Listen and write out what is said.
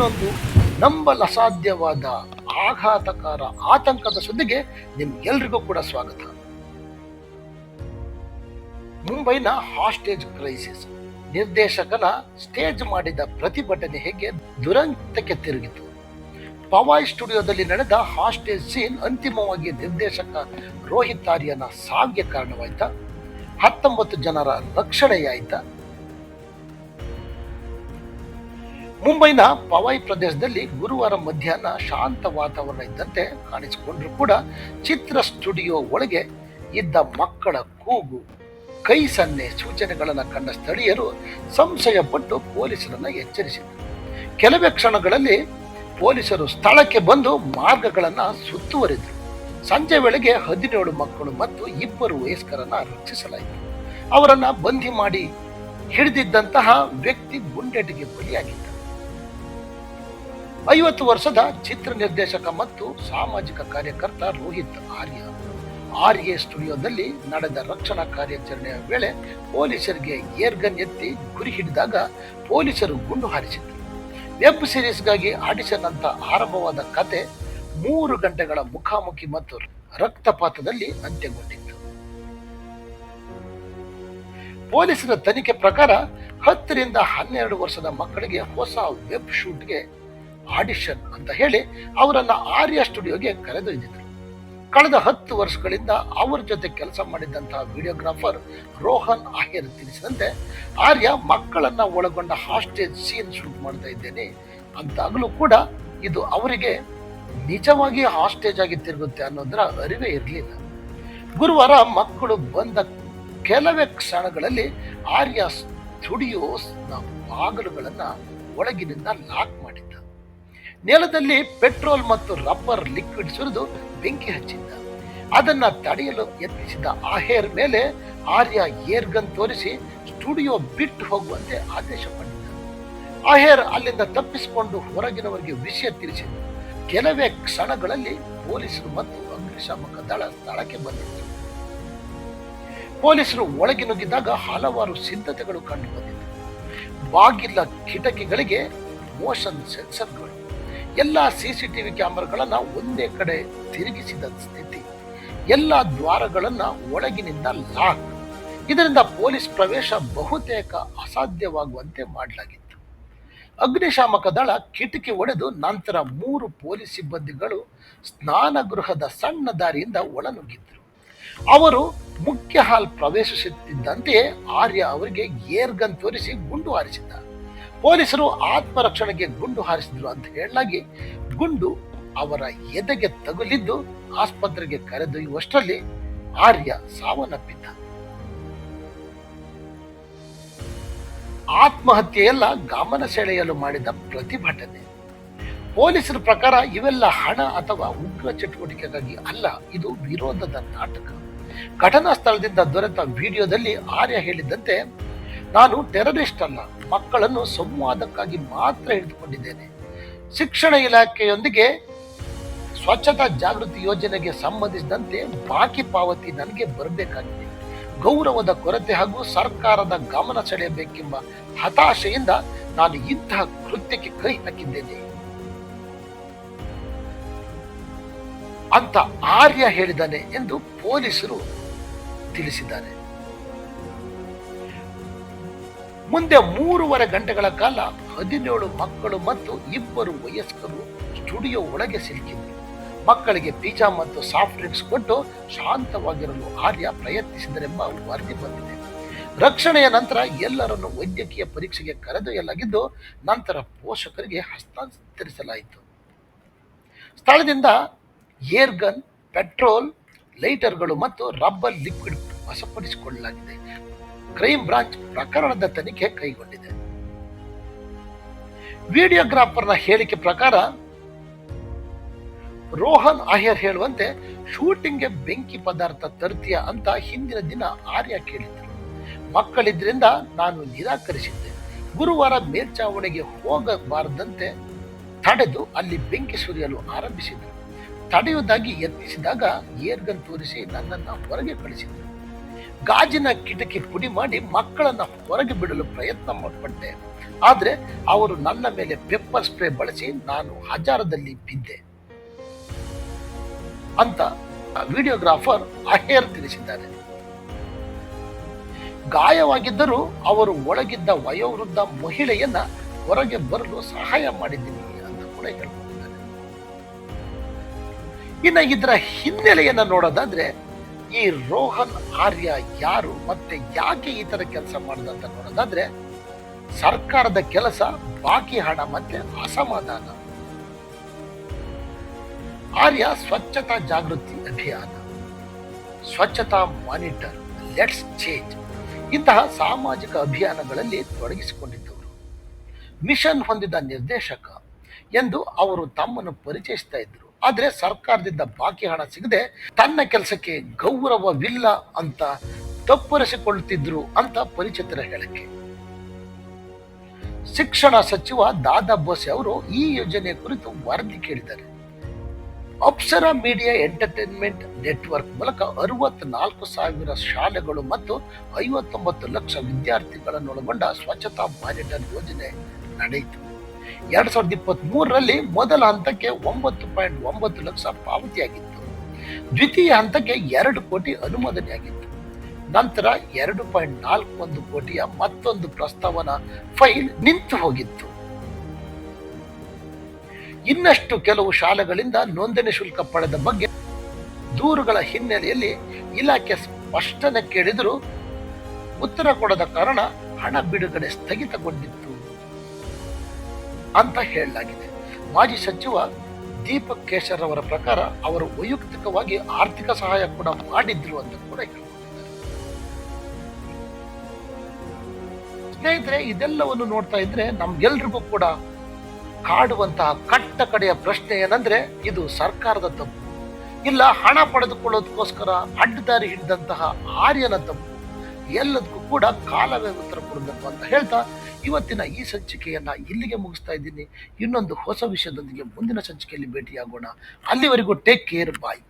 ಇನ್ನೊಂದು ನಂಬಲ್ ಅಸಾಧ್ಯವಾದ ಆಘಾತಕಾರ ಆತಂಕದ ಸುದ್ದಿಗೆ ನಿಮ್ಗೆಲ್ರಿಗೂ ಕೂಡ ಸ್ವಾಗತ. ಮುಂಬೈನ ಹಾಸ್ಟೇಜ್ ಕ್ರೈಸಿಸ್. ನಿರ್ದೇಶಕನ ಸ್ಟೇಜ್ ಮಾಡಿದ ಪ್ರತಿಭಟನೆ ಹೇಗೆ ದುರಂತಕ್ಕೆ ತಿರುಗಿತು. ಪವಾಯ್ ಸ್ಟುಡಿಯೋದಲ್ಲಿ ನಡೆದ ಹಾಸ್ಟೇಜ್ ಸೀನ್ ಅಂತಿಮವಾಗಿ ನಿರ್ದೇಶಕ ರೋಹಿತ್ ಆರ್ಯನ ಸಾವಿಗೆ ಕಾರಣವಾಯ್ತಾ? ಹತ್ತೊಂಬತ್ತು ಜನರ ರಕ್ಷಣೆಯಾಯ್ತಾ? ಮುಂಬೈನ ಪವಾಯ್ ಪ್ರದೇಶದಲ್ಲಿ ಗುರುವಾರ ಮಧ್ಯಾಹ್ನ ಶಾಂತ ವಾತಾವರಣ ಇದ್ದಂತೆ ಕಾಣಿಸಿಕೊಂಡರೂ ಕೂಡ ಚಿತ್ರ ಸ್ಟುಡಿಯೋ ಒಳಗೆ ಇದ್ದ ಮಕ್ಕಳ ಕೂಗು, ಕೈ ಸನ್ನೆ ಸೂಚನೆಗಳನ್ನು ಕಂಡ ಸ್ಥಳೀಯರು ಸಂಶಯಪಟ್ಟು ಪೊಲೀಸರನ್ನು ಎಚ್ಚರಿಸಿದರು. ಕೆಲವೇ ಕ್ಷಣಗಳಲ್ಲಿ ಪೊಲೀಸರು ಸ್ಥಳಕ್ಕೆ ಬಂದು ಮಾರ್ಗಗಳನ್ನು ಸುತ್ತುವರಿದರು. ಸಂಜೆ ವೇಳೆಗೆ ಹದಿನೇಳು ಮಕ್ಕಳು ಮತ್ತು ಇಬ್ಬರು ವಯಸ್ಕರನ್ನು ರಕ್ಷಿಸಲಾಯಿತು. ಅವರನ್ನು ಬಂಧಿ ಮಾಡಿ ಹಿಡಿದಿದ್ದಂತಹ ವ್ಯಕ್ತಿ ಗುಂಡೆಟಿಗೆ ಬಲಿಯಾಗಿದ್ದ. ಐವತ್ತು ವರ್ಷದ ಚಿತ್ರ ನಿರ್ದೇಶಕ ಮತ್ತು ಸಾಮಾಜಿಕ ಕಾರ್ಯಕರ್ತ ರೋಹಿತ್ ಆರ್ಯ. ಆರ್ ಎ ಸ್ಟುಡಿಯೋದಲ್ಲಿ ನಡೆದ ರಕ್ಷಣಾ ಕಾರ್ಯಾಚರಣೆಯ ವೇಳೆ ಪೊಲೀಸರಿಗೆ ಏರ್ಗನ್ ಎತ್ತಿ ಗುರಿ ಹಿಡಿದಾಗ ಪೊಲೀಸರು ಗುಂಡು ಹಾರಿಸಿದರು. ವೆಬ್ ಸೀರೀಸ್ಗಾಗಿ ಆಡಿಷನ್ ಅಂತ ಆರಂಭವಾದ ಕತೆ ಮೂರು ಗಂಟೆಗಳ ಮುಖಾಮುಖಿ ಮತ್ತು ರಕ್ತಪಾತದಲ್ಲಿ ಅಂತ್ಯಗೊಂಡಿತ್ತು. ಪೊಲೀಸರ ತನಿಖೆ ಪ್ರಕಾರ ಹತ್ತರಿಂದ ಹನ್ನೆರಡು ವರ್ಷದ ಮಕ್ಕಳಿಗೆ ಹೊಸ ವೆಬ್ ಶೂಟ್ಗೆ ಆಡಿಷನ್ ಅಂತ ಹೇಳಿ ಅವರನ್ನ ಆರ್ಯ ಸ್ಟುಡಿಯೋಗೆ ಕರೆದೊಯ್ದಿದ್ರು. ಕಳೆದ ಹತ್ತು ವರ್ಷಗಳಿಂದ ಅವರ ಜೊತೆ ಕೆಲಸ ಮಾಡಿದ್ದಂತಹ ವಿಡಿಯೋಗ್ರಾಫರ್ ರೋಹನ್ ಆಹಿರ್ ತಿಳಿಸಿದಂತೆ, ಆರ್ಯ ಮಕ್ಕಳನ್ನ ಒಳಗೊಂಡ ಹಾಸ್ಟೇಜ್ ಸೀನ್ ಶೂಟ್ ಮಾಡ್ತಾ ಇದ್ದೇನೆ. ಅಂತಾಗಲೂ ಕೂಡ ಇದು ಅವರಿಗೆ ನಿಜವಾಗಿ ಹಾಸ್ಟೇಜ್ ಆಗಿ ತಿರುಗುತ್ತೆ ಅನ್ನೋದರ ಅರಿವೇ ಇರಲಿಲ್ಲ. ಗುರುವಾರ ಮಕ್ಕಳು ಬಂದ ಕೆಲವೇ ಕ್ಷಣಗಳಲ್ಲಿ ಆರ್ಯ ಸ್ಟುಡಿಯೋಸ್ನ ಬಾಗಿಲುಗಳನ್ನು ಒಳಗಿನಿಂದ ಲಾಕ್ ಮಾಡಿದ್ದ ನೆಲದಲ್ಲಿ ಪೆಟ್ರೋಲ್ ಮತ್ತು ರಬ್ಬರ್ ಲಿಕ್ವಿಡ್ ಸುರಿದು ಬೆಂಕಿ ಹಚ್ಚಿದ್ದ. ಅದನ್ನ ತಡೆಯಲು ಯತ್ನಿಸಿದ ಆಹೇರ್ ಮೇಲೆ ಆರ್ಯ ಏರ್ಗನ್ ತೋರಿಸಿ ಸ್ಟುಡಿಯೋ ಬಿಟ್ಟು ಹೋಗುವಂತೆ ಆದೇಶ ಪಡೆದ ಆಹೇರ್ ಅಲ್ಲಿಂದ ತಪ್ಪಿಸಿಕೊಂಡು ಹೊರಗಿನವರಿಗೆ ವಿಷಯ ತಿಳಿಸಿದ. ಕೆಲವೇ ಕ್ಷಣಗಳಲ್ಲಿ ಪೊಲೀಸರು ಮತ್ತು ಅಗ್ನಿಶಾಮಕ ದಳ ಸ್ಥಳಕ್ಕೆ ಬಂದಿತ್ತು. ಪೊಲೀಸರು ಒಳಗೆ ನುಗ್ಗಿದಾಗ ಹಲವಾರು ಸಿದ್ಧತೆಗಳು ಕಂಡು ಬಂದಿತ್ತು. ಬಾಗಿಲ ಕಿಟಕಿಗಳಿಗೆ ಮೋಷನ್ ಸೆನ್ಸರ್ಗಳು ಎಲ್ಲ ಸಿ ಸಿ ಟಿ ವಿ ಕ್ಯಾಮ್ರಾಗಳನ್ನು ಒಂದೇ ಕಡೆ ತಿರುಗಿಸಿದ ಸ್ಥಿತಿ. ಎಲ್ಲ ದ್ವಾರಗಳನ್ನು ಒಳಗಿನಿಂದ ಲಾಕ್. ಇದರಿಂದ ಪೊಲೀಸ್ ಪ್ರವೇಶ ಬಹುತೇಕ ಅಸಾಧ್ಯವಾಗುವಂತೆ ಮಾಡಲಾಗಿತ್ತು. ಅಗ್ನಿಶಾಮಕ ದಳ ಕಿಟಕಿ ಒಡೆದು ನಂತರ ಮೂರು ಪೊಲೀಸ್ ಸಿಬ್ಬಂದಿಗಳು ಸ್ನಾನಗೃಹದ ಸಣ್ಣ ದಾರಿಯಿಂದ ಒಳನುಗ್ಗಿದ್ದರು ಅವರು ಮುಖ್ಯ ಹಾಲ್ ಪ್ರವೇಶಿಸುತ್ತಿದ್ದಂತೆಯೇ ಆರ್ಯ ಅವರಿಗೆ ಏರ್ಗನ್ ತೋರಿಸಿ ಗುಂಡು ಹಾರಿಸಿದ್ದ ಪೊಲೀಸರು ಆತ್ಮರಕ್ಷಣೆಗೆ ಗುಂಡು ಹಾರಿಸಿದ್ರು ಅಂತ ಹೇಳಲಾಗಿ ಗುಂಡು ಅವರ ಎದೆಗೆ ತಗುಲಿದ್ದು ಆಸ್ಪತ್ರೆಗೆ ಕರೆದೊಯ್ಯುವಷ್ಟರಲ್ಲಿ ಆರ್ಯ ಸಾವನ್ನಪ್ಪಿದ್ದ. ಆತ್ಮಹತ್ಯೆಯೆಲ್ಲ ಗಮನ ಸೆಳೆಯಲು ಮಾಡಿದ ಪ್ರತಿಭಟನೆ. ಪೊಲೀಸರ ಪ್ರಕಾರ ಇವೆಲ್ಲ ಹಣ ಅಥವಾ ಉಗ್ರ ಚಟುವಟಿಕೆಗಾಗಿ ಅಲ್ಲ, ಇದು ವಿರೋಧದ ನಾಟಕ. ಘಟನಾ ಸ್ಥಳದಿಂದ ದೊರೆತ ವಿಡಿಯೋದಲ್ಲಿ ಆರ್ಯ ಹೇಳಿದ್ದಂತೆ ನಾನು ಟೆರರಿಸ್ಟ್ ಅಲ್ಲ ಮಕ್ಕಳನ್ನು ಸಂವಾದಕ್ಕಾಗಿ ಮಾತ್ರ ಹಿಡಿದುಕೊಂಡಿದ್ದೇನೆ. ಶಿಕ್ಷಣ ಇಲಾಖೆಯೊಂದಿಗೆ ಸ್ವಚ್ಛತಾ ಜಾಗೃತಿ ಯೋಜನೆಗೆ ಸಂಬಂಧಿಸಿದಂತೆ ಬಾಕಿ ಪಾವತಿ ನನಗೆ ಬರಬೇಕಾಗಿದೆ. ಗೌರವದ ಕೊರತೆ ಹಾಗೂ ಸರ್ಕಾರದ ಗಮನ ಸೆಳೆಯಬೇಕೆಂಬ ಹತಾಶೆಯಿಂದ ನಾನು ಇಂತಹ ಕೃತ್ಯಕ್ಕೆ ಕೈ ಹಾಕಿದ್ದೇನೆ. ಅಂತ ಆರ್ಯ ಹೇಳಿದ್ದಾನೆ ಎಂದು ಪೊಲೀಸರು ತಿಳಿಸಿದ್ದಾರೆ. ಮುಂದೆ ಮೂರುವರೆ ಗಂಟೆಗಳ ಕಾಲ ಹದಿನೇಳು ಮಕ್ಕಳು ಮತ್ತು ಇಬ್ಬರು ವಯಸ್ಕರು ಸ್ಟುಡಿಯೋ ಒಳಗೆ ಸಿಲುಕಿದ್ರು. ಮಕ್ಕಳಿಗೆ ಪಿಜ್ಜಾ ಮತ್ತು ಸಾಫ್ಟ್ ಡ್ರಿಂಕ್ಸ್ ಕೊಟ್ಟು ಶಾಂತವಾಗಿರಲು ಆರ್ಯ ಪ್ರಯತ್ನಿಸಿದರೆಂಬ ವರದಿ ಬಂದಿದೆ. ರಕ್ಷಣೆಯ ನಂತರ ಎಲ್ಲರನ್ನು ವೈದ್ಯಕೀಯ ಪರೀಕ್ಷೆಗೆ ಕರೆದೊಯ್ಯಲಾಗಿದ್ದು, ನಂತರ ಪೋಷಕರಿಗೆ ಹಸ್ತಾಂತರಿಸಲಾಯಿತು. ಸ್ಥಳದಿಂದ ಏರ್ಗನ್, ಪೆಟ್ರೋಲ್, ಲೈಟರ್ಗಳು ಮತ್ತು ರಬ್ಬರ್ ಲಿಕ್ವಿಡ್ ವಶಪಡಿಸಿಕೊಳ್ಳಲಾಗಿದೆ. ಕ್ರೈಮ್ ಬ್ರಾಂಚ್ ಪ್ರಕರಣದ ತನಿಖೆ ಕೈಗೊಂಡಿದೆ. ವಿಡಿಯೋಗ್ರಾಫರ್ನ ಹೇಳಿಕೆ ಪ್ರಕಾರ, ರೋಹನ್ ಆಹ್ಯರ್ ಹೇಳುವಂತೆ ಶೂಟಿಂಗ್ಗೆ ಬೆಂಕಿ ಪದಾರ್ಥ ತರ್ತೀಯ ಅಂತ ಹಿಂದಿನ ದಿನ ಆರ್ಯ ಕೇಳಿದ್ರು. ಮಕ್ಕಳಿದ್ರಿಂದ ನಾನು ನಿರಾಕರಿಸಿದ್ದೆ. ಗುರುವಾರ ಮೇಲ್ಚಾವಣಿಗೆ ಹೋಗಬಾರದಂತೆ ತಡೆದು ಅಲ್ಲಿ ಬೆಂಕಿ ಸುರಿಯಲು ಆರಂಭಿಸಿದ್ರು. ತಡೆಯುವುದಾಗಿ ಯತ್ನಿಸಿದಾಗ ಏರ್ಗನ್ ತೋರಿಸಿ ನನ್ನನ್ನು ಹೊರಗೆ ಕಳಿಸಿದ್ರು. ಗಾಜಿನ ಕಿಟಕಿ ಪುಡಿ ಮಾಡಿ ಮಕ್ಕಳನ್ನ ಹೊರಗೆ ಬಿಡಲು ಪ್ರಯತ್ನ ಪಟ್ಟೆ ಆದ್ರೆ ಅವರು ನನ್ನ ಮೇಲೆ ಪೆಪ್ಪರ್ ಸ್ಪ್ರೇ ಬಳಸಿ ನಾನು ಹಜಾರದಲ್ಲಿ ಬಿದ್ದೆ. ಅಂತ ವಿಡಿಯೋಗ್ರಾಫರ್ ಅಹೇರ್ ತಿಳಿಸಿದ್ದಾರೆ. ಗಾಯವಾಗಿದ್ದರೂ ಅವರು ಒಳಗಿದ್ದ ವಯೋವೃದ್ಧ ಮಹಿಳೆಯನ್ನ ಹೊರಗೆ ಬರಲು ಸಹಾಯ ಮಾಡಿದ್ದೀನಿ ಅಂತ ಕೂಡ ಹೇಳ್ಕೊಂಡಿದ್ದಾರೆ ಇನ್ನ ಇದರ ಹಿನ್ನೆಲೆಯನ್ನ ನೋಡೋದಾದ್ರೆ ಈ ರೋಹನ್ ಆರ್ಯ ಯಾರು ಮತ್ತೆ ಯಾಕೆ ಈ ತರ ಕೆಲಸ ಅಂತ ನೋಡೋದಾದ್ರೆ ಸರ್ಕಾರದ ಕೆಲಸ, ಬಾಕಿ ಹಣ ಮತ್ತೆ ಅಸಮಾಧಾನ. ಆರ್ಯ ಸ್ವಚ್ಛತಾ ಜಾಗೃತಿ ಅಭಿಯಾನ. ಸ್ವಚ್ಛತಾ ಮಾನಿಟರ್, ಲೆಟ್ಸ್ ಚೇಂಜ್. ಇಂತಹ ಸಾಮಾಜಿಕ ಅಭಿಯಾನಗಳಲ್ಲಿ ತೊಡಗಿಸಿಕೊಂಡಿದ್ದವರು. ಮಿಷನ್ ಹೊಂದಿದ ನಿರ್ದೇಶಕ ಎಂದು ಅವರು ತಮ್ಮನ್ನು ಪರಿಚಯಿಸ್ತಾ ಇದ್ರು. ಆದ್ರೆ ಸರ್ಕಾರದಿಂದ ಬಾಕಿ ಹಣ ಸಿಗದೆ ತನ್ನ ಕೆಲಸಕ್ಕೆ ಗೌರವವಿಲ್ಲ ಅಂತ ತಪ್ಪರಿಸಿಕೊಳ್ಳುತ್ತಿದ್ರು ಅಂತ ಪರಿಚಿತರ ಹೇಳಿಕೆ. ಶಿಕ್ಷಣ ಸಚಿವ ದಾದಾ ಬೋಸೆ ಅವರು ಈ ಯೋಜನೆ ಕುರಿತು ವರದಿ ಕೇಳಿದ್ದಾರೆ. ಅಪ್ಸರ ಮೀಡಿಯಾ ಎಂಟರ್ಟೈನ್ಮೆಂಟ್ ನೆಟ್ವರ್ಕ್ ಮೂಲಕ ಅರವತ್ನಾಲ್ಕು ಸಾವಿರ ಶಾಲೆಗಳು ಮತ್ತು ಐವತ್ತೊಂಬತ್ತು ಲಕ್ಷ ವಿದ್ಯಾರ್ಥಿಗಳನ್ನೊಳಗೊಂಡ ಸ್ವಚ್ಛತಾ ಮಾನಿಟರ್ ಯೋಜನೆ ನಡೆಯಿತು. ಎರಡ್ ಸಾವಿರದ ಇಪ್ಪತ್ತ್ ಮೂರರಲ್ಲಿ ಮೊದಲ ಹಂತಕ್ಕೆ ಒಂಬತ್ತು ಪಾಯಿಂಟ್ ಒಂಬತ್ತು ಲಕ್ಷ ಪಾವತಿಯಾಗಿತ್ತು. ದ್ವಿತೀಯ ಹಂತಕ್ಕೆ ಎರಡು ಕೋಟಿ ಅನುಮೋದನೆಯಾಗಿತ್ತು. ನಂತರ ಎರಡು ಪಾಯಿಂಟ್ ನಾಲ್ಕು ಒಂದು ಕೋಟಿಯ ಮತ್ತೊಂದು ಪ್ರಸ್ತಾವನಾ ಫೈಲ್ ನಿಂತು ಹೋಗಿತ್ತು. ಇನ್ನಷ್ಟು ಕೆಲವು ಶಾಲೆಗಳಿಂದ ನೋಂದಣಿ ಶುಲ್ಕ ಪಡೆದ ಬಗ್ಗೆ ದೂರುಗಳ ಹಿನ್ನೆಲೆಯಲ್ಲಿ ಇಲಾಖೆ ಸ್ಪಷ್ಟನೆ ಕೇಳಿದರೂ ಉತ್ತರ ಕೊಡದ ಕಾರಣ ಹಣ ಬಿಡುಗಡೆ ಸ್ಥಗಿತಗೊಂಡಿತ್ತು. ಅಂತ ಹೇಳಲಾಗಿದೆ. ಮಾಜಿ ಸಚಿವ ದೀಪಕ್ ಕೇಶರ್ ಅವರ ಪ್ರಕಾರ ಅವರು ವೈಯಕ್ತಿಕವಾಗಿ ಆರ್ಥಿಕ ಸಹಾಯ ಕೂಡ ಮಾಡಿದ್ರು ಅಂತ ಕೂಡ ಹೇಳ್ಕೊಂಡಿದ್ದಾರೆ ಸ್ನೇಹಿತರೆ, ಇದೆಲ್ಲವನ್ನು ನೋಡ್ತಾ ಇದ್ರೆ ನಮ್ಗೆಲ್ರಿಗೂ ಕೂಡ ಕಾಡುವಂತಹ ಕಟ್ಟ ಕಡೆಯ ಪ್ರಶ್ನೆ ಏನಂದ್ರೆ, ಇದು ಸರ್ಕಾರದ ತಪ್ಪು. ಇಲ್ಲ, ಹಣ ಪಡೆದುಕೊಳ್ಳೋದಕ್ಕೋಸ್ಕರ ಅಡ್ಡದಾರಿ ಹಿಡಿದಂತಹ ಆರ್ಯನ ತಪ್ಪು. ಎಲ್ಲದಕ್ಕೂ ಕೂಡ ಕಾಲವೇ ಉತ್ತರ ಕೊಡಬೇಕು ಅಂತ ಹೇಳ್ತಾ ಇವತ್ತಿನ ಈ ಸಂಚಿಕೆಯನ್ನು ಇಲ್ಲಿಗೆ ಮುಗಿಸ್ತಾ ಇದ್ದೀನಿ. ಇನ್ನೊಂದು ಹೊಸ ವಿಷಯದೊಂದಿಗೆ ಮುಂದಿನ ಸಂಚಿಕೆಯಲ್ಲಿ ಭೇಟಿಯಾಗೋಣ. ಅಲ್ಲಿವರೆಗೂ ಟೇಕ್ ಕೇರ್ ಬಾಯ್